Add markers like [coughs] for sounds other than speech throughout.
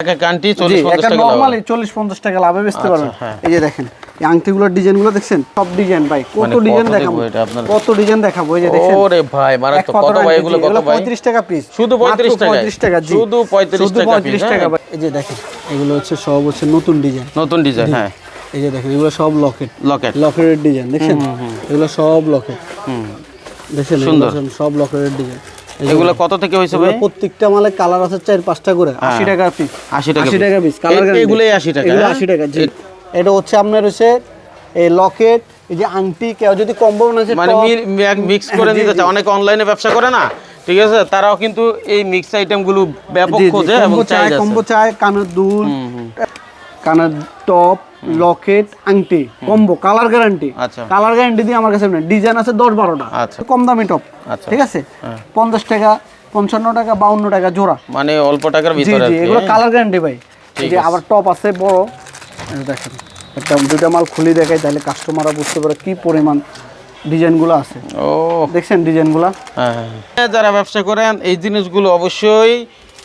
চল্লিশ পঞ্চাশ টাকা নরমালি লাভে বেচতে আচ্ছা, পারবেন। হ্যাঁ। এই যে দেখেন এই আংটিগুলোর ডিজাইনগুলো দেখছেন? সব ডিজাইন ভাই কত মানে ডিজাইন দেখাবো? কত ডিজাইন দেখাবো? এই যে দেখছেন ওরে ভাই মারাত্মক। কত ভাই এগুলো কত ভাই? পঁয়ত্রিশ টাকা পিস শুধু 35 টাকায়? পঁয়ত্রিশ টাকা জি। শুধু 35 টাকা 35 টাকা হ্যাঁ। এই যে দেখেন এগুলো হচ্ছে সব হচ্ছে নতুন ডিজাইন। নতুন ডিজাইন হ্যাঁ। এই যে দেখেন এগুলো সব লকেট। লকেট। লকেটের ডিজাইন দেখছেন? এগুলো সব লকেট। হুম। দেখছেন? সুন্দর। সব লকেটের ডিজাইন। এগুলো কত থেকে হয়েছে ভাই? প্রত্যেকটা মালে কালার আছে চার পাঁচটা করে। আশি টাকা পিস আশি টাকা আশি। টাকা পিস কালার এই- এগুলোই 80 টাকা, এগুলো হ্যাঁ? আশি টাকা জি। এটা হচ্ছে আপনার হচ্ছে এই লকেট এই যে আংটি কেউ যদি কম্বো বানাচ্ছে মানে মিক্স করে জি, নিতে চায়। অনেকে অনলাইনে ব্যবসা করে না ঠিক আছে? তারাও কিন্তু এই মিক্স আইটেমগুলো ব্যাপক খোঁজে এবং চায় চাই কম্বো চায় কানের দুল। কানের টপ লকেট আংটি combo colour guarantee. Colour guarantee দিয়ে আমার কাছে ডিজাইন আছে দশ বারোটা আচ্ছা। কম দামি টপ আচ্ছা। ঠিক আছে হ্যাঁ। পঞ্চাশ টাকা পঞ্চান্ন টাকা বাউন্ন টাকা জোড়া মানে অল্প টাকার ভিতরে জি এগুলো? কালার গ্যারান্টি ভাই যে আবার টপ আছে বড় দেখেন একটা দুইটা মাল খুলে দেখাই তাহলে কাস্টমাররা বুঝতে পারে কি পরিমাণ ডিজাইনগুলো আছে ও দেখছেন ডিজাইনগুলো হ্যাঁ, হ্যাঁ, হ্যাঁ। যারা ব্যবসা করেন এই জিনিসগুলো অবশ্যই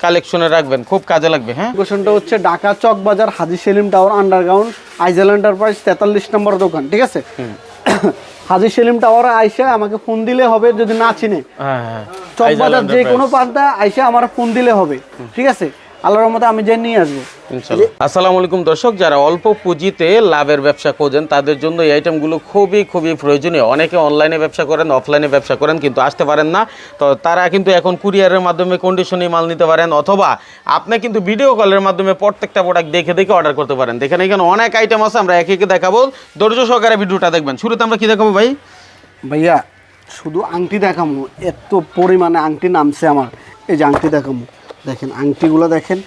কালেকশনে রাখবেন খুব কাজে লাগবে হ্যাঁ? লোকেশনটা হচ্ছে Dhaka Chawk Bazar Haji Selim tower underground Aizel enterprise তেতাল্লিশ নম্বর দোকান ঠিক আছে? [coughs] হাজি সেলিম টাওয়ার আইসা আমাকে ফোন দিলে হবে যদি না চিনে। হ্যাঁ হ্যাঁ। চক আইজাল বাজার যে কোনো। পান্তা আইসা আমার ফোন দিলে হবে ঠিক আছে? আল্লাহর মতো আমি যে নিয়ে আসব। আসসালামু আলাইকুম দর্শক যারা অল্প পুঁজিতে লাভের ব্যবসা খোঁজেন তাদের জন্য এই আইটেমগুলো খুবই খুবই প্রয়োজনীয়। অনেকে অনলাইনে ব্যবসা করেন অফলাইনে ব্যবসা করেন কিন্তু আসতে পারেন না। তো তারা কিন্তু এখন কুরিয়ারের মাধ্যমে কন্ডিশনে মাল নিতে পারেন অথবা আপনি কিন্তু ভিডিও কলের মাধ্যমে প্রত্যেকটা প্রোডাক্ট দেখে দেখে অর্ডার করতে পারেন। দেখেন এখানে অনেক আইটেম আছে আমরা একে একে দেখাবো। ধৈর্য সহকারে ভিডিওটা দেখবেন। শুরুতে আমরা কী দেখাবো ভাই? ভাইয়া শুধু আংটি দেখামু এত পরিমাণে আংটি নামছে আমার। এই যে আংটি দেখামু। দেখেন আংটিগুলো দেখেন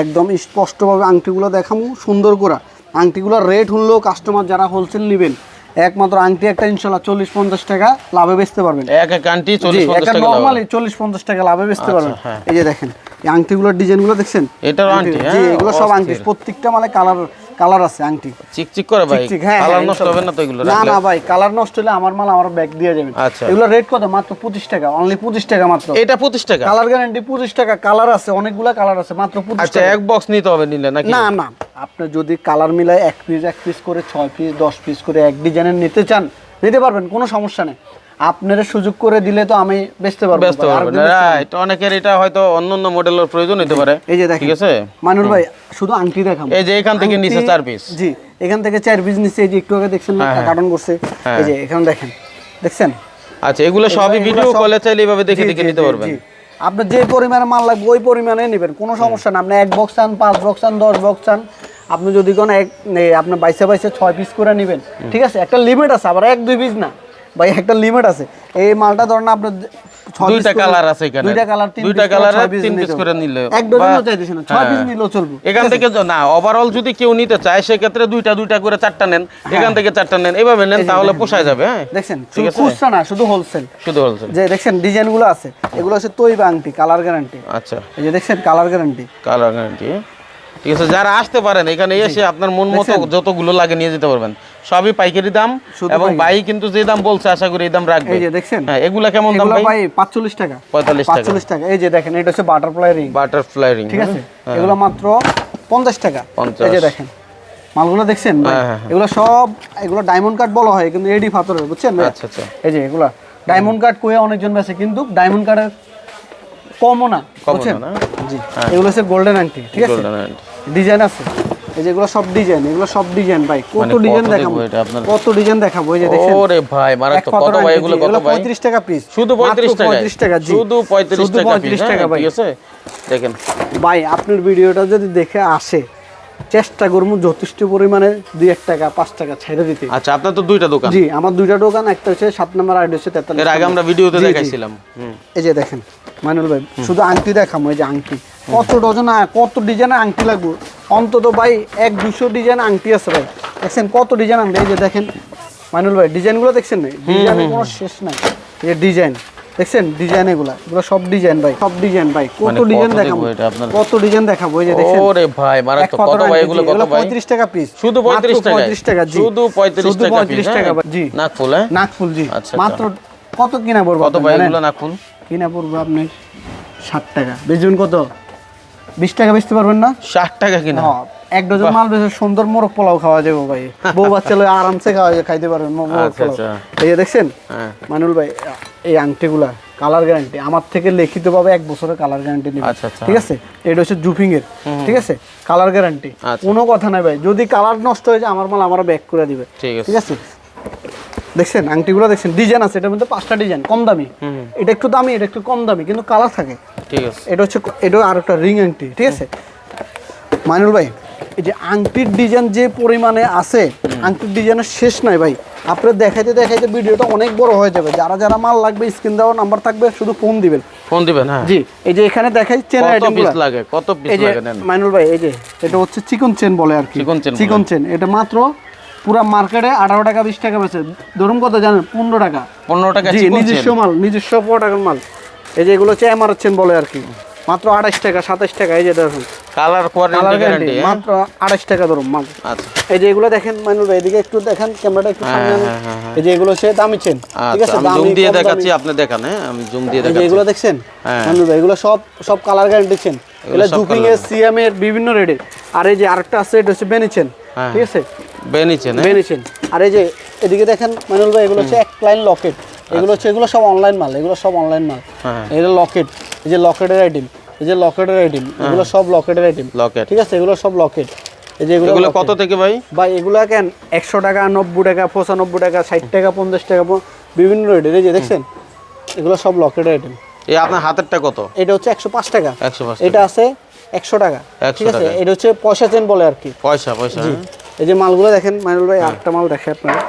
একদম স্পষ্টভাবে আংটিগুলো দেখামু সুন্দর করা আংটিগুলো রেট হলেও কাস্টমার যারা হোলসেল নেবেন একমাত্র আংটি একটা ইনশাল্লাহ চল্লিশ পঞ্চাশ টাকা লাভে বেচতে পারবেন। এক এক নর্মালি চল্লিশ পঞ্চাশ টাকা লাভে বেচতে পারবেন। হ্যাঁ। এই যে দেখেন এই আংটিগুলোর ডিজাইনগুলো দেখছেন? এটা আংটি, জি হ্যাঁ, এগুলো সব আংটি প্রত্যেকটা মানে কালার কালার আছে আংটি। চিকচিক করে ভাই হ্যাঁ, কালার হ্যাঁ, নষ্ট হবে না তো এগুলো না না ভাই কালার নষ্ট হলে আমার মাল আমার ব্যাগ দিয়ে যাবেন আচ্ছা। এগুলো রেট কত? মাত্র পঁচিশ টাকা অনলি পঁচিশ টাকা মাত্র। এটা পঁচিশ টাকা? কালার গ্যারান্টি পঁচিশ টাকা কালার আছে অনেকগুলা কালার আছে মাত্র পঁচিশ আচ্ছা টাকা। এক বক্স নিতে হবে নিলে নাকি? না না আপনি যদি কালার মিলায় এক পিস এক পিস করে ছয় পিস দশ পিস করে এক ডিজাইনের নিতে চান নিতে পারবেন কোনো সমস্যা নেই। আপনারা সুযোগ করে দিলে তো আমি বেচতে পারব পারবেন বেচতে পারব। রাইট অনেকের এটা হয়তো অন্য অন্য মডেলের প্রয়োজন হতে পারে। এই যে দেখেন ঠিক আছে? মানুর ভাই শুধু আংটি দেখাম। এই যে এখান থেকে নিচে চার piece। জি এখান থেকে চার পিস নিচে এই যে একটু আগে দেখছেন না হ্যাঁ, হ্যাঁ। কার্টন করছে। হ্যাঁ। এই যে এখানে দেখেন দেখছেন? আচ্ছা এগুলো সবই ভিডিও কলে চাইলে এইভাবে দেখে দেখে নিতে পারবেন। জি। আপনার যে পরিমাণে মাল লাগবে ওই পরিমাণে নেবেন কোনো সমস্যা না। আপনি এক বক্স চান পাঁচ বক্স চান দশ বক্স চান আপনি যদি কোনো এক এই আপনার বাইসে বাইসে ছয় পিস করে নেবেন ঠিক আছে? একটা লিমিট আছে আবার এক দুই পিস না। ভাই একটা লিমিট আছে। এই মালটা ধরেন আপনার দুইটা কালার আছে এখানে। দুইটা কালার দুইটা কালার তিন পিস করে নিলে এক ডজনও পিস হ্যাঁ। নিলেও চলবে। এখান থেকে না ওভারঅল যদি কেউ নিতে চায় সেক্ষেত্রে দুইটা দুইটা করে চারটা নেন। এখান থেকে চারটা নেন। এইভাবে নেন তাহলে পোষায় যাবে হ্যাঁ। দেখছেন ঠিক শুধু খুচরা না শুধু হোলসেল শুধু বলছেন যে ডিজাইনগুলো আছে এগুলো হচ্ছে তৈবা আংটি কালার গ্যারান্টি আচ্ছা। এই যে দেখছেন কালার গ্যারান্টি কালার গ্যারান্টি ঠিক আছে যারা আসতে পারেন এখানে এসে আপনার মন মতো যতগুলো লাগে নিয়ে যেতে পারবেন। সবই পাইকারি দাম এবং। ভাই কিন্তু যে দাম বলছে আশা করি এই দাম রাখবে। এই যে দেখছেন? হ্যাঁ এগুলা কেমন দাম ভাই? ভাই পাঁচচল্লিশ টাকা। পঁয়তাল্লিশ টাকা। পাঁচচল্লিশ টাকা। এই যে দেখেন এটা হচ্ছে বাটারফ্লাই রিং বাটারফ্লাই রিং ঠিক আছে? এগুলো মাত্র পঞ্চাশ টাকা। 50 এই যে দেখেন মালগুলো দেখছেন? হ্যাঁ, হ্যাঁ, হ্যাঁ। এগুলো সব এগুলো ডায়মন্ড কাট বলা হয় কিন্তু এডি পাথরের বুঝছেন? আচ্ছা আচ্ছা। এই যে এগুলা। ডায়মন্ড কাট কয়ে অনেকজন বেছে কিন্তু ডায়মন্ড কাটের কমও না বুঝছেন? জি। এগুলো হচ্ছে গোল্ডেন আংটি ঠিক আছে। ডিজাইন আছে। এই যেগুলো সব ডিজাইন এগুলো সব ডিজাইন ভাই। কত মানে ডিজাইন কত দেখাবো? কত ডিজাইন দেখাবো? এই যে দেখেন। ওরে ভাই মারাত্মক। কত ভাই এগুলো কত ভাই? পঁয়ত্রিশ টাকা পিস শুধু পঁয়ত্রিশ টাকা পঁয়ত্রিশ টাকা জি। শুধু পঁয়ত্রিশ শুধু টাকা হ্যাঁ, ভাই। ঠিক আছে? দেখেন। ভাই আপনার ভিডিওটা যদি দেখে আসে চেষ্টা করব যথেষ্ট পরিমাণে দুই এক টাকা পাঁচ টাকা ছেড়ে দিতে। আচ্ছা আপনার তো দুইটা দোকান। জি আমার দুইটা দোকান একটা হচ্ছে সাত নম্বর আইডি হচ্ছে তেতাল্লিশ এর আগে আমরা ভিডিওতে। দেখাইছিলাম। এই যে দেখেন মাইনুল ভাই শুধু আংটি দেখাম এই যে আংটি। কত ডজন কত ডিজাইনের আংটি লাগবে? অন্তত ভাই এক দুশো ডিজাইন আংটি আছে ভাই। দেখছেন কত ডিজাইন আংটি? এই যে দেখেন মাইনুল ভাই ডিজাইনগুলো দেখছেন না ডিজাইনের কোনো শেষ নাই। এই ডিজাইন দেখছেন? ডিজাইন এগুলা এগুলো সব ডিজাইন ভাই সব ডিজাইন ভাই। কত মানে ডিজাইন দেখব? কত ডিজাইন দেখাবো? এই যে দেখেন ওরে ভাই মারাত্মক। কত ভাই এগুলো কত ভাই? পঁয়ত্রিশ টাকা পিস শুধু 35 টাকায়? পঁয়ত্রিশ টাকা জি। শুধু 35 টাকা পঁয়ত্রিশ piece, টাকা হ্যাঁ? ভাই, জি। নাকফুল হ্যাঁ? নাকফুল জি। আচ্ছা, মাত্র কত কিনা পড়ব কত ভাই এগুলো নাকফুল? কিনা পড়ব আপনি ষাট টাকা। বেচবেন কত? বিশ টাকা বেচতে পারবেন না? ষাট টাকা কিনা? হ্যাঁ, এক ডজন মাল বেশি সুন্দর মোরগ পোলাও খাওয়া যাবে ভাই। বউ বাচ্চা লয়ে আরামসে খাওয়া যায় খাইতে পারবেন মোরগ আচ্ছা, পোলাও। আচ্ছা। এই যে দেখছেন? হ্যাঁ। মানুল ভাই এই আংটিগুলা কালার গ্যারান্টি আমার থেকে লিখিত ভাবে এক বছরের কালার গ্যারান্টি নেবে আচ্ছা। ঠিক আছে? এটা হচ্ছে জুফিং এর ঠিক আছে? Colour guarantee. কোনো কথা নাই ভাই। যদি কালার নষ্ট হয়ে যায় আমার মাল আমার ব্যাক করে দিবে। ঠিক আছে? দেখছেন? আংটিগুলো দেখছেন? ডিজাইন আছে এটার মধ্যে পাঁচটা ডিজাইন কম দামি। এটা একটু দামি এটা একটু কম দামি কিন্তু কালার থাকে। ঠিক আছে। এটা হচ্ছে এটা আর একটা রিং আংটি ঠিক আছে? মাইনুল ভাই এই যে আংটির ডিজাইন যে পরিমাণে আছে আংটির ডিজাইনের শেষ নাই ভাই। আপনার দেখাইতে দেখাইতে ভিডিওটা অনেক বড় হয়ে যাবে। যারা যারা মাল লাগবে স্ক্রিন দেওয়ার নাম্বার থাকবে শুধু ফোন দিবেন। ফোন দিবেন হ্যাঁ। জি এই যে এখানে দেখাই চেন কত আইটেম পিস লাগে? কত পিস লাগে মাইনুল ভাই এই যে এটা হচ্ছে চিকন চেন বলে আর কি। চিকন চেন চিকন চেন এটা মাত্র পুরা মার্কেটে আঠারো টাকা বিশ টাকা বেছে ধরুন কত জানেন? পনেরো টাকা। পনেরো টাকা নিজস্ব মাল নিজস্ব প্রোডাক্টের মাল। এই যে এগুলো হচ্ছে চেন বলে আর কি। মাত্র আঠাশ টাকা সাতাশ টাকা এই যে দেখুন। কালার কোয়ালিটি গ্যারান্টি মাত্র আঠাশ টাকা ধরুন মাল। আচ্ছা। এই যে এগুলো দেখেন ভাই এদিকে একটু দেখেন ক্যামেরাটা একটু সামনে আনুন। হ্যাঁ, হ্যাঁ, হ্যাঁ। এই যে এগুলো হচ্ছে দামি চেন ঠিক আচ্ছা আছে? জুম দিয়ে দেখাচ্ছি আপনি দেখান হ্যাঁ? আমি জুম দিয়ে দেখাচ্ছি এগুলো দেখছেন? হ্যাঁ। ভাই এগুলো সব সব কালার গ্যারান্টি চেন। এগুলো জুপিং এর সিএম এর বিভিন্ন রেডের আর এই যে আরেকটা আছে এটা হচ্ছে বেনি চেন হ্যাঁ। ঠিক আছে? বেনিছেন বেনি চেন আর এই যে এদিকে দেখেন মাইনুল ভাই এগুলো হচ্ছে এক লাইন লকেট এগুলো হচ্ছে এগুলো সব অনলাইন মাল এগুলো সব অনলাইন মাল। হ্যাঁ এগুলো লকেট এই যে লকেটের আইটেম এই যে লকেটের আইটেম এগুলো সব লকেটের আইটেম লকেট ঠিক আছে এগুলো সব লকেট এই যে এগুলো এগুলো কত থেকে ভাই? ভাই এগুলো কেন একশো টাকা নব্বই টাকা পঁচানব্বই টাকা ষাট টাকা পঞ্চাশ টাকা বিভিন্ন রেটের এই যে দেখছেন? এগুলো সব লকেট আইটেম এই আপনার হাতেরটা কত? এটা হচ্ছে একশো পাঁচ টাকা। একশো পাঁচ এটা আছে একশো টাকা। ঠিক আছে? এটা হচ্ছে পয়সা চেন বলে আর কি। পয়সা পয়সা হ্যাঁ? এই যে মালগুলো দেখেন মাইনুল ভাই আটটা মাল দেখে আপনারা।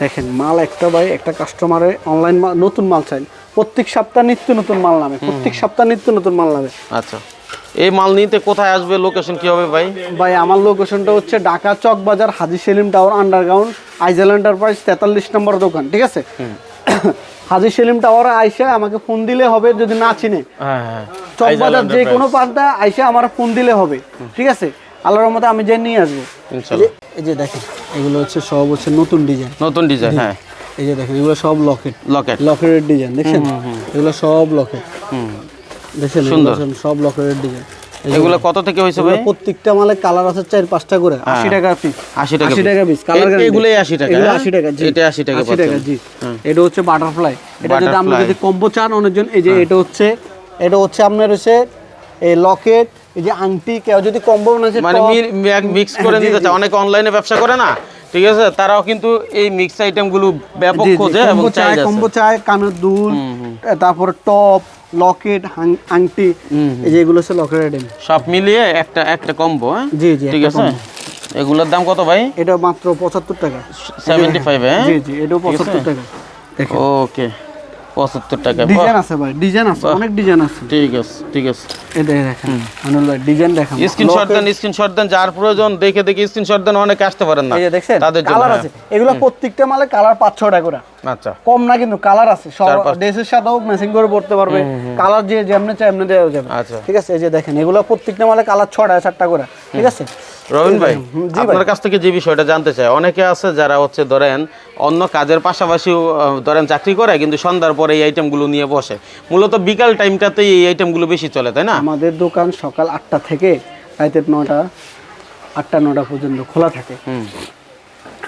দেখেন মাল একটা ভাই একটা কাস্টমারে অনলাইন মাল নতুন মাল চাই। প্রত্যেক সপ্তাহ নিত্য নতুন মাল নামে। প্রত্যেক সপ্তাহ নিত্য নতুন মাল নামে। আচ্ছা। এই মাল নিতে কোথায় আসবে? লোকেশন কি হবে ভাই? ভাই আমার লোকেশনটা হচ্ছে Dhaka Chawk Bazar Haji Selim tower underground আইজেল enterprise তেতাল্লিশ নম্বর দোকান। ঠিক আছে? হাজি সেলিম টাওয়ারে আইসে আমাকে ফোন দিলে হবে যদি না চিনে। হ্যাঁ হ্যাঁ। চক বাজার যে কোনো পার্টটা আইসে আমার ফোন দিলে হবে ঠিক আছে? আল্লাহর রহমতে আমি যে নিয়ে আসব। এই যে- দেখেন এগুলো হচ্ছে সব হচ্ছে নতুন ডিজাইন। নতুন ডিজাইন হ্যাঁ। এই যে দেখেন এগুলো সব লকেট। লকেট। লকেটের ডিজাইন দেখছেন? এগুলো সব লকেট। দেখছেন? সুন্দর। সব লকেটের ডিজাইন। এগুলো কত থেকে হয়েছে ভাই? প্রত্যেকটা মালে কালার আছে চার পাঁচটা করে আশি টাকা পিস আশি টাকা আশি piece। টাকা পিস কালার এ- এগুলোই 80 টাকা, এগুলো হ্যাঁ? আশি টাকা জি। এটা 80 টাকা আশি টাকা জি। এটা হচ্ছে বাটারফ্লাই এটা যদি আপনি যদি কম্বো চান অনেকজন এই যে এটা হচ্ছে এটা হচ্ছে আপনার হচ্ছে এই লকেট এই যে আংটি কেউ যদি কম্বো বানাচ্ছে মানে মিক্স করে নিতে। চায়। অনেকে অনলাইনে ব্যবসা করে না? ঠিক আছে? তারাও কিন্তু এই মিক্স আইটেমগুলো ব্যাপক খোঁজে এবং চায় কম্বো চায় কানের দুল তারপর টপ লকেট আংটি এই যে এগুলো হচ্ছে লকেট আইটেম। সব মিলিয়ে একটা একটা কম্বো হ্যাঁ? জি জি ঠিক আছে। এগুলোর দাম কত ভাই? এটা মাত্র পঁচাত্তর টাকা। সেভেন্টি ফাইভ হ্যাঁ? জি জি এটাও পঁচাত্তর টাকা। ওকে পঁচাত্তর টাকা। ডিজাইন আছে ভাই ডিজাইন আছে অনেক ডিজাইন আছে। ঠিক আছে ঠিক আছে। এটা দেখেন আনুল ভাই ডিজাইন দেখেন। স্ক্রিনশট দেন স্ক্রিনশট দেন যার প্রয়োজন দেখে দেখে স্ক্রিনশট দেন অনেকে আসতে পারেন না। এই যে দেখছেন তাদের জন্য কালার হ্যাঁ। আছে। এগুলো প্রত্যেকটা মালে কালার পাঁচ ছটা করে। আচ্ছা। কম না কিন্তু কালার আছে। সব ড্রেসের সাথেও ম্যাচিং করে পড়তে পারবে। কালার যে যেমনি চাই এমনি দেওয়া যাবে। আচ্ছা। ঠিক আছে এই যে দেখেন এগুলো প্রত্যেকটা মালে কালার ছটা চারটা করে। ঠিক আছে? রবিন ভাই। আপনার কাছ থেকে যে বিষয়টা জানতে চাই অনেকে আছে যারা হচ্ছে ধরেন অন্য কাজের পাশাপাশিও ধরেন চাকরি করে কিন্তু সন্ধ্যার পরে এই আইটেমগুলো নিয়ে বসে। মূলত বিকাল টাইমটাতেই এই আইটেমগুলো বেশি চলে তাই না? আমাদের দোকান সকাল আটটা থেকে রাতের নটা আটটা নটা পর্যন্ত খোলা থাকে।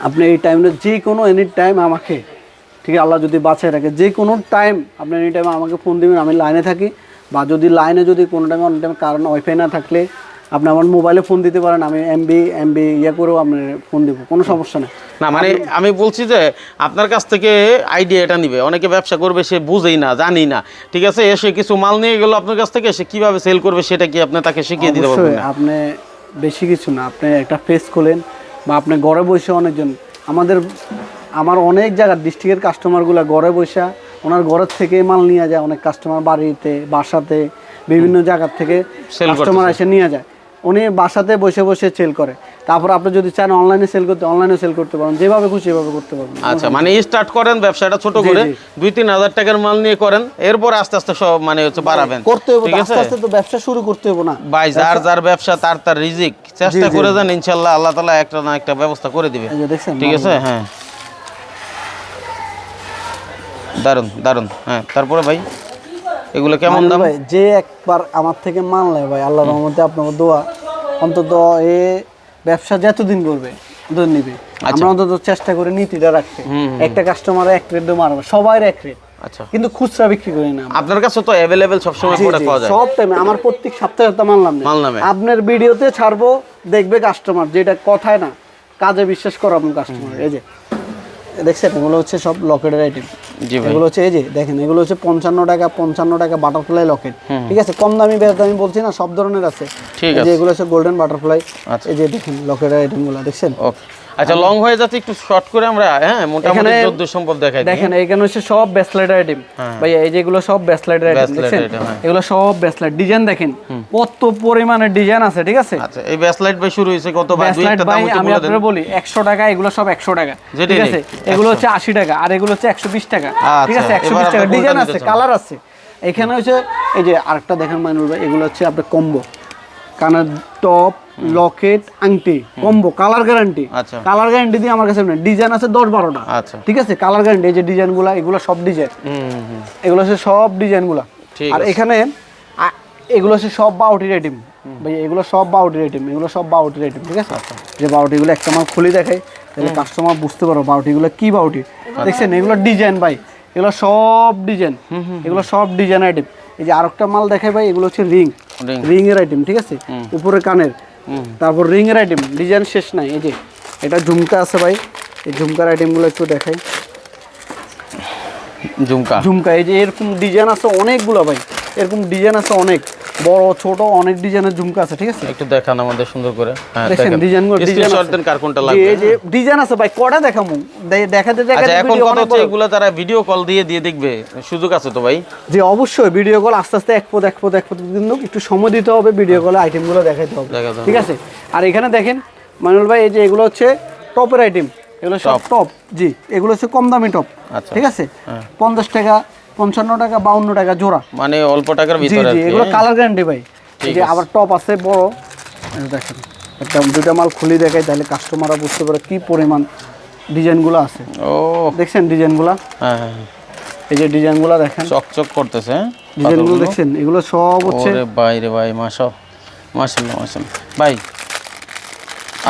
আপনি এই টাইমে যে কোনো এনি টাইম আমাকে ঠিক আছে আল্লাহ যদি বাঁচায় রাখে যে কোনো টাইম আপনি এনি টাইম আমাকে ফোন দিবেন আমি লাইনে থাকি। বা যদি লাইনে যদি কোনো টাইমে অন্য টাইম কারণ ওয়াইফাই না থাকলে আপনি আমার মোবাইলে ফোন দিতে পারেন আমি এমবি এমবি ইয়ে করেও আপনার ফোন দিব কোনো সমস্যা নেই। না মানে আমি বলছি যে আপনার কাছ থেকে আইডিয়াটা নিবে। অনেকে ব্যবসা করবে সে বুঝেই না জানি না। ঠিক আছে? এসে কিছু মাল নিয়ে গেল আপনার কাছ থেকে সে কীভাবে সেল করবে সেটা কি আপনি তাকে শিখিয়ে দিতে পারবেন আপনি বেশি কিছু না আপনি একটা ফেস খোলেন বা আপনি ঘরে বসে অনেকজন আমাদের আমার অনেক জায়গার ডিস্ট্রিক্টের কাস্টমারগুলো ঘরে বসে ওনার ঘরের থেকে মাল নিয়ে যায় অনেক কাস্টমার বাড়িতে বাসাতে বিভিন্ন জায়গার থেকে কাস্টমার এসে নিয়ে যায়। উনি বাসাতে বসে বসে সেল করে। তারপর আপনি যদি চান অনলাইনে সেল করতে অনলাইনে সেল করতে পারেন। যেভাবে খুশি সেভাবে করতে পারবেন। আচ্ছা মানে স্টার্ট করেন ব্যবসাটা ছোট করে দুই তিন হাজার টাকার মাল নিয়ে করেন এরপর আস্তে আস্তে সব মানে হচ্ছে বাড়াবেন। করতে হবে আস্তে আস্তে তো ব্যবসা শুরু করতে হবে না। ভাই যার যার ব্যবসা তার তার রিজিক। চেষ্টা। করে যান ইনশাল্লাহ আল্লাহ তালা একটা না একটা ব্যবস্থা করে দিবে। ঠিক আছে? হ্যাঁ। দারুণ দারুণ হ্যাঁ তারপরে ভাই? এগুলো কেমন দাম? ভাই যে একবার আমার থেকে মাল নেয় ভাই আল্লাহ রহমতে আপনাকে দোয়া অন্তত এ ব্যবসা যতদিন করবে ততদিন নিবে। আমরা অন্তত চেষ্টা করি নীতিটা রাখতে। একটা কাস্টমার এক রেট দিয়ে মারবে সবাই এক রেট আচ্ছা। কিন্তু খুচরা বিক্রি করি না আপনার কাছে তো অ্যাভেলেবেল সবসময় জি, প্রোডাক্ট পাওয়া যায়। সব টাইমে আমার প্রত্যেক সপ্তাহে সপ্তাহে মানলাম না। মাল নামে। আপনার ভিডিওতে ছাড়বো দেখবে কাস্টমার যেটা কথায় না কাজে বিশ্বাস করো আপনার কাস্টমার এই যে। দেখছেন? এগুলো হচ্ছে সব লকেটের আইটেম এগুলো হচ্ছে এই যে দেখেন এগুলো হচ্ছে পঞ্চান্ন টাকা পঞ্চান্ন টাকা বাটারফ্লাই লকেট ঠিক আছে? কম দামি বেশ দামি বলছি না সব ধরনের আছে। ঠিক এই যে এগুলো হচ্ছে গোল্ডেন বাটারফ্লাই আচ্ছা। এই যে দেখেন লকেটের আইটেমগুলো দেখছেন? ওকে। আচ্ছা লং হয়ে যাচ্ছে একটু শর্ট করে আমরা হ্যাঁ মোটামুটি এখানে- চোদ্দ সম্ভব দেখাই দেখেন এখানে হচ্ছে সব ব্যাসলাইট আইটেম ভাই এই যেগুলো সব ব্যাসলাইট আইটেম হ্যাঁ। এগুলো সব ব্যাসলাইট ডিজাইন দেখেন কত পরিমাণে ডিজাইন আছে ঠিক আছে? আচ্ছা এই ব্যাসলাইট ভাই শুরু হয়েছে কত ভাই? দুই ব্যাসলাইট একটা দাম একটু আমি আপনারা বলি একশো টাকা এগুলো সব একশো টাকা ঠিক আছে? এগুলো হচ্ছে আশি টাকা আর এগুলো হচ্ছে একশো বিশ টাকা ঠিক আচ্ছা, আছে? একশো এবার বিশ টাকা। ডিজাইন আছে কালার আছে। এখানে হচ্ছে এই যে আরেকটা দেখেন মাইনুল ভাই এগুলো হচ্ছে আপনার কম্বো কানের টপ লকেট আংটি কম্বো কালার গ্যারান্টি আচ্ছা। কালার গ্যারান্টি দিয়ে আমার কাছে ডিজাইন আছে দশ বারোটা। আচ্ছা। ঠিক আছে? কালার গ্যারান্টি এই যে ডিজাইনগুলো এগুলো সব ডিজাইন হুম হুম এগুলো হচ্ছে সব ডিজাইনগুলো ঠিক আর এখানে এগুলো হচ্ছে সব বাউটির আইটেম ভাই এগুলো সব বাউটির আইটেম এগুলো সব বাউটির আইটেম ঠিক আছে? আচ্ছা। যে বাউটিগুলো একটা মাল খুলে দেখাই তাহলে কাস্টমার বুঝতে পারো বাউটিগুলো কি বাউটি। দেখছেন? এগুলো ডিজাইন ভাই। এগুলো সব ডিজাইন এগুলো সব ডিজাইন আইটেম এই যে আরেকটা মাল দেখাই ভাই এগুলো হচ্ছে রিং। রিং এর আইটেম ঠিক আছে? উপরে কানের। তারপর রিং এর আইটেম ডিজাইন শেষ নাই এই যে এটা ঝুমকা আছে ভাই। এই ঝুমকার আইটেমগুলো একটু দেখাই। ঝুমকা। ঝুমকা এই যে এরকম ডিজাইন আছে অনেকগুলো ভাই। এরকম ডিজাইন আছে অনেক। বড় ছোট অনেক ডিজাইনের ঝুমকা আছে ঠিক আছে? একটু দেখান আমাদের সুন্দর করে। হ্যাঁ দেখেন ডিজাইনগুলো ডিজাইন স্ক্রিনশট দেন কার কোনটা লাগবে। এই যে ডিজাইন আছে ভাই কটা দেখামু? দে- দেখাতে আচ্ছা দেখাতে এখন কথা হচ্ছে? এগুলো তারা ভিডিও কল দিয়ে দিয়ে দেখবে। সুযোগ আছে তো ভাই? জি অবশ্যই ভিডিও কল আস্তে আস্তে এক পদ এক পদ এক পদ কিন্তু একটু সময় দিতে হবে ভিডিও কলে আইটেমগুলো দেখাতে হবে। দেখাতে হবে। ঠিক আছে? আর এখানে দেখেন মানুল ভাই এই যে এগুলো হচ্ছে টপের আইটেম এগুলো সব টপ জি এগুলো হচ্ছে কম দামি টপ আচ্ছা। ঠিক আছে? পঞ্চাশ টাকা পঞ্চান্ন টাকা বাউন্ন টাকা জোড়া। মানে অল্প টাকার ভিতরে জি এগুলো হ্যাঁ? কালার গ্যারান্টি ভাই। যে আবার টপ আছে বড়। দেখেন একটা দুইটা মাল খুলে দেখাই তাহলে কাস্টমাররা বুঝতে পারে কি পরিমাণ ডিজাইনগুলো আছে। ও। দেখছেন ডিজাইনগুলো হ্যাঁ হ্যাঁ, হ্যাঁ। এই যে ডিজাইনগুলো দেখেন। চকচক করতেছে হ্যাঁ? ডিজাইনগুলো পাথরগুলো। দেখছেন? এগুলো সব হচ্ছে ওরে ভাই রে ভাই মাশা মাশাআল্লাহ মাশাআল্লাহ ভাই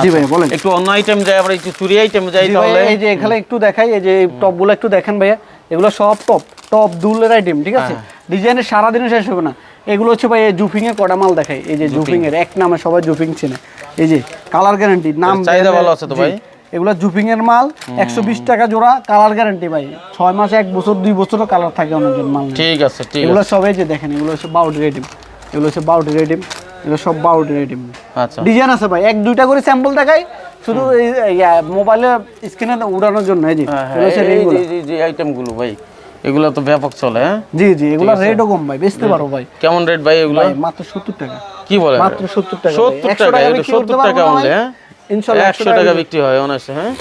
জি ভাই বলেন। একটু অন্য আইটেম যাই আমরা একটু চুরি আইটেম যাই তাহলে। এই যে এখানে একটু দেখাই এই যে টপগুলো একটু দেখেন ভাইয়া। এগুলো সব টপ টপ দুলের আইটেম ঠিক আছে? হ্যাঁ। ডিজাইনের সারাদিনে শেষ হবে না। এগুলো হচ্ছে ভাই জুফিং এর কটা মাল দেখাই। এই যে জুফিং। এর এক নামে সবাই জুফিং চেনে। এই যে কালার গ্যারান্টি নাম চাহিদা ভালো আছে তো ভাই? এগুলো জুফিং এর মাল একশো বিশ টাকা জোড়া কালার গ্যারান্টি ভাই। ছয় মাস এক বছর দুই বছরও কালার থাকে অনেকজন মাল ঠিক আছে ঠিক এগুলো সবাই যে দেখেন এগুলো হচ্ছে বাউটির আইটেম এগুলো হচ্ছে বাউটির আইটেম এগুলো সব বাউটির আইটেম আচ্ছা। ডিজাইন আছে ভাই। এক দুইটা করে স্যাম্পল দেখাই। শুধু মোবাইলে স্ক্রিনে উড়ানোর জন্য এই যে। হ্যাঁ হ্যাঁ। এই যে আইটেমগুলো ভাই। এগুলো তো ব্যাপক চলে হ্যাঁ? জি জি এগুলো রেটও কম ভাই বেচতে পারো ভাই। কেমন রেট ভাই এগুলো? মাত্র সত্তর টাকা। কি বলে? মাত্র সত্তর টাকা ভাই। সত্তর টাকা এটা বিক্রি করতে সত্তর পারব টাকা না অনলি। হ্যাঁ? ইনশাল্লাহ একশো টাকা বিক্রি হয় অনার্সে হ্যাঁ?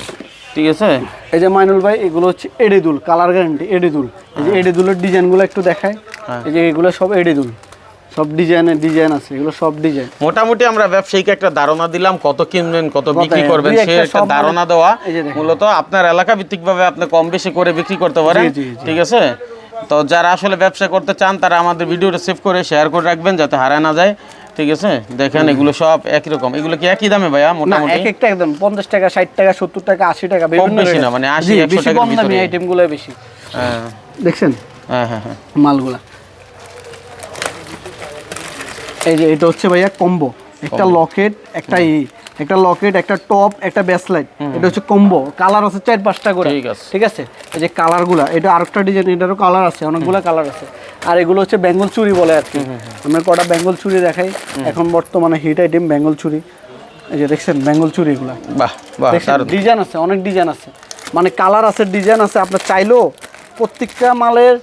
ঠিক আছে? এই যে মাইনুল ভাই এগুলো হচ্ছে এডিদুল কালার গ্যারান্টি এডিদুল। এই যে এডিদুলের ডিজাইনগুলো একটু দেখায় হ্যাঁ। এই যে এগুলো সব এডিদুল। সব ডিজাইনের ডিজাইন আছে এগুলো সব ডিজাইন। মোটামুটি আমরা ব্যবসায়ীকে একটা ধারণা দিলাম কত কিনবেন কত বিক্রি হ্যাঁ, করবেন সে একটা সব মানে- ধারণা দেওয়া। মূলত আপনার এলাকা ভিত্তিক ভাবে আপনি কম বেশি করে বিক্রি করতে পারেন। ঠিক আছে? তো যারা আসলে ব্যবসা করতে চান তারা আমাদের ভিডিওটা সেভ করে শেয়ার করে রাখবেন যাতে হারায় না যায়। ঠিক আছে? দেখেন এগুলো সব একই রকম। এগুলো কি একই দামে ভাইয়া মোটামুটি? এক একটা একদম পঞ্চাশ টাকা ষাট টাকা সত্তর টাকা আশি টাকা বিভিন্ন বেশি না, মানে 80, জি, 100 বেশি কম দামি আইটেমগুলো বেশি। হ্যাঁ। দেখছেন? হ্যাঁ হ্যাঁ হ্যাঁ। মালগুলা। এই যে এটা হচ্ছে ভাইয়া কম্বো একটা লকেট একটা ই একটা লকেট একটা টপ একটা ব্যাসলাইট এটা হচ্ছে কম্বো কালার আছে চার পাঁচটা করে। ঠিক আছে। ঠিক আছে? এই যে কালারগুলা এটা আরেকটা ডিজাইন এটারও কালার আছে অনেকগুলা কালার আছে। আর এগুলো হচ্ছে বেঙ্গল চুরি বলে আর কি। আমরা কটা বেঙ্গল চুরি দেখাই এখন বর্তমানে হিট আইটেম বেঙ্গল চুরি। এই যে দেখছেন বেঙ্গল চুরি এগুলা বাহ বাহ ডিজাইন আছে অনেক ডিজাইন আছে। মানে কালার আছে ডিজাইন আছে। আপনার চাইলেও প্রত্যেকটা মালের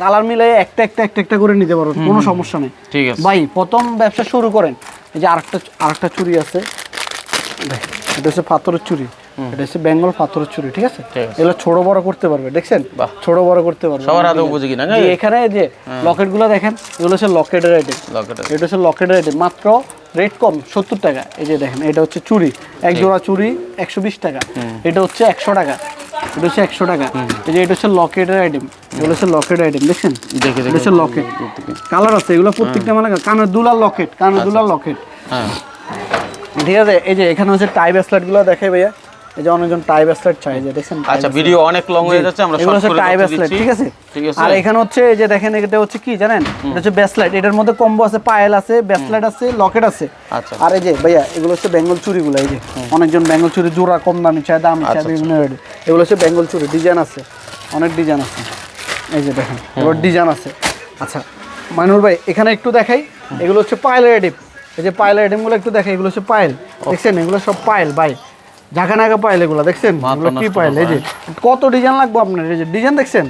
কালার মিলে একটা একটা একটা একটা করে নিতে পারো কোনো সমস্যা নেই। ঠিক আছে। ভাই প্রথম ব্যবসা শুরু করেন। এই যে আরেকটা আরেকটা চুরি আছে। এটা হচ্ছে পাথরের চুরি। এটা হচ্ছে বেঙ্গল পাথরের চুরি ঠিক আছে? এগুলো ছোট বড় করতে পারবে দেখছেন। ছোট বড় করতে পারবে। সবার হাতে উপযোগী না এখানে যে লকেটগুলো দেখেন এগুলো হচ্ছে লকেটের আইটেম। এটা হচ্ছে লকেটের আইটেম। মাত্র রেট কম সত্তর টাকা। এই যে দেখেন এটা হচ্ছে চুরি এক জোড়া চুরি একশো বিশ টাকা। এটা হচ্ছে একশো টাকা। এটা হচ্ছে একশো টাকা। এই যে এটা হচ্ছে লকেটের আইটেম এগুলো হচ্ছে লকেট আইটেম দেখছেন? এটা হচ্ছে লকেট। কালার আছে এগুলো প্রত্যেকটা মানে কানের দুলার লকেট কানের দুলার লকেট। হ্যাঁ। ঠিক আছে এই যে এখানে হচ্ছে টাই ব্রেসলেটগুলো দেখে ভাইয়া। এই যে অনেকজন টাই ব্রেসলেট চাই যে tie আচ্ছা ভিডিও অনেক লং হয়ে যাচ্ছে আমরা শর্ট করে টাই দিচ্ছি। ঠিক আছে? ঠিক আছে? আর এখানে হচ্ছে এই যে দেখেন এটা হচ্ছে কি জানেন? এটা হচ্ছে ব্রেসলেট এটার মধ্যে কম্বো আছে পায়েল আছে ব্রেসলেট আছে লকেট আছে। আচ্ছা। আর এই যে ভাইয়া এগুলো হচ্ছে বেঙ্গল চুরিগুলো এই যে অনেকজন বেঙ্গল চুরি জোড়া কম দামি চায় দামি আচ্ছা, চায় বিভিন্ন rate এগুলো হচ্ছে বেঙ্গল চুরি ডিজাইন আছে। অনেক ডিজাইন আছে। এই যে দেখেন এগুলো ডিজাইন আছে। আচ্ছা মাইনুর ভাই এখানে একটু দেখাই। এগুলো হচ্ছে পায়েল আইটেম এই যে পায়েল আইটেমগুলো একটু দেখাই এগুলো হচ্ছে পায়েল। দেখছেন? এগুলো সব পায়েল ভাই। ঝাঁকা নাকা পায়েল এগুলো দেখছেন? কি নষ্ট এই যে কত ডিজাইন লাগবে আপনার? এই যে ডিজাইন দেখছেন?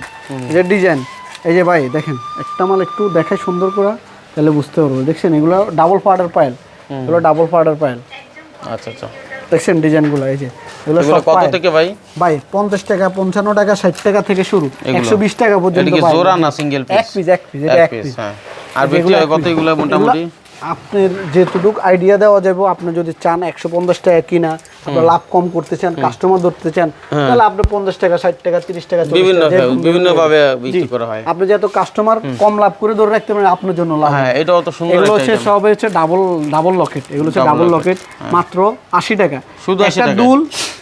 এই যে ডিজাইন। এই যে ভাই দেখেন একটা মাল একটু দেখাই সুন্দর করে তাহলে বুঝতে পারব। দেখছেন এগুলো ডাবল পাউডার পায়েল এগুলো ডাবল পাউডার পায়েল আচ্ছা আচ্ছা। দেখছেন ডিজাইনগুলো এই যে। এগুলো কত থেকে ভাই? ভাই পঞ্চাশ টাকা পঞ্চান্ন টাকা ষাট টাকা থেকে শুরু। এগুলো? একশো বিশ টাকা পর্যন্ত। জোড়া না সিঙ্গেল এক পিস এক পিস এক পিস হ্যাঁ। আর বিক্রি হয় কত এগুলো মোটামুটি? আপনার যেটুক আইডিয়া দেওয়া যাবে আপনি যদি চান একশো পঞ্চাশ টাকা কিনা আপনার লাভ কম করতে চান কাস্টমার ধরতে চান তাহলে আপনি পঞ্চাশ টাকা ষাট টাকা তিরিশ টাকা বিভিন্ন বিভিন্ন ভাবে বিক্রি করা হয়। আপনি যেহেতু কাস্টমার কম লাভ করে ধরে রাখতে পারেন আপনার জন্য লাভ। হ্যাঁ এটাও তো সুন্দর এগুলো হচ্ছে সব হচ্ছে ডাবল ডাবল লকেট এগুলো হচ্ছে ডাবল লকেট মাত্র আশি টাকা। শুধু একটা দুল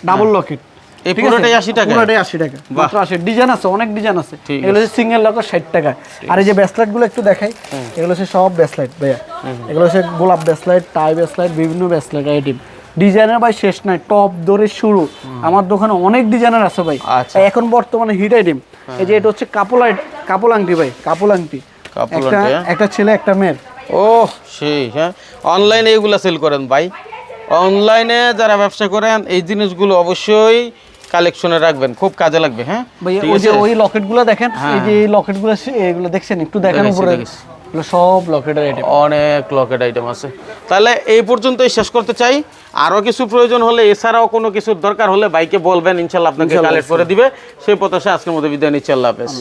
ডাবল লকেট এই পুরোটাই 80 টাকা? পুরোটাই আশি টাকা। মাত্র আশি। ডিজাইন আছে অনেক ডিজাইন আছে। এগুলো হচ্ছে সিঙ্গেল লকেট ষাট টাকা। আর এই যে গুলো একটু দেখাই এগুলো হচ্ছে সব ভাইয়া। এগুলো হচ্ছে গোলাপ টাই বিভিন্ন আইটেম ডিজাইনের ভাই শেষ নাই টপ ধরে শুরু। আমার দোকানে অনেক ডিজাইনের আছে ভাই। আচ্ছা। এখন বর্তমানে হিট আইটেম এই যে এটা হচ্ছে কাপল কাপল আংটি ভাই কাপল আংটি একটা হ্যাঁ? একটা ছেলে একটা মেয়ের। ও সেই হ্যাঁ। অনলাইনে এগুলো সেল করেন ভাই। অনলাইনে যারা ব্যবসা করেন এই জিনিসগুলো অবশ্যই কালেকশনে রাখবেন খুব কাজে লাগবে হ্যাঁ? ওই যে ওই লকেটগুলো দেখেন হ্যাঁ। এই যে এই লকেটগুলো এগুলো দেখছেন? একটু দেখেন উপরে। সব লকেটের আইটেম অনেক লকেট আইটেম আছে। তাহলে এই পর্যন্তই শেষ করতে চাই। আরও কিছু প্রয়োজন হলে এছাড়াও কোনো কিছুর দরকার হলে বাইকে বলবেন ইনশাল্লাহ আপনাকে কালেক্ট করে দিবে। সেই প্রত্যাশা আজকের মধ্যে বিদায় নিচ্ছি আল্লাহ হাফেজ।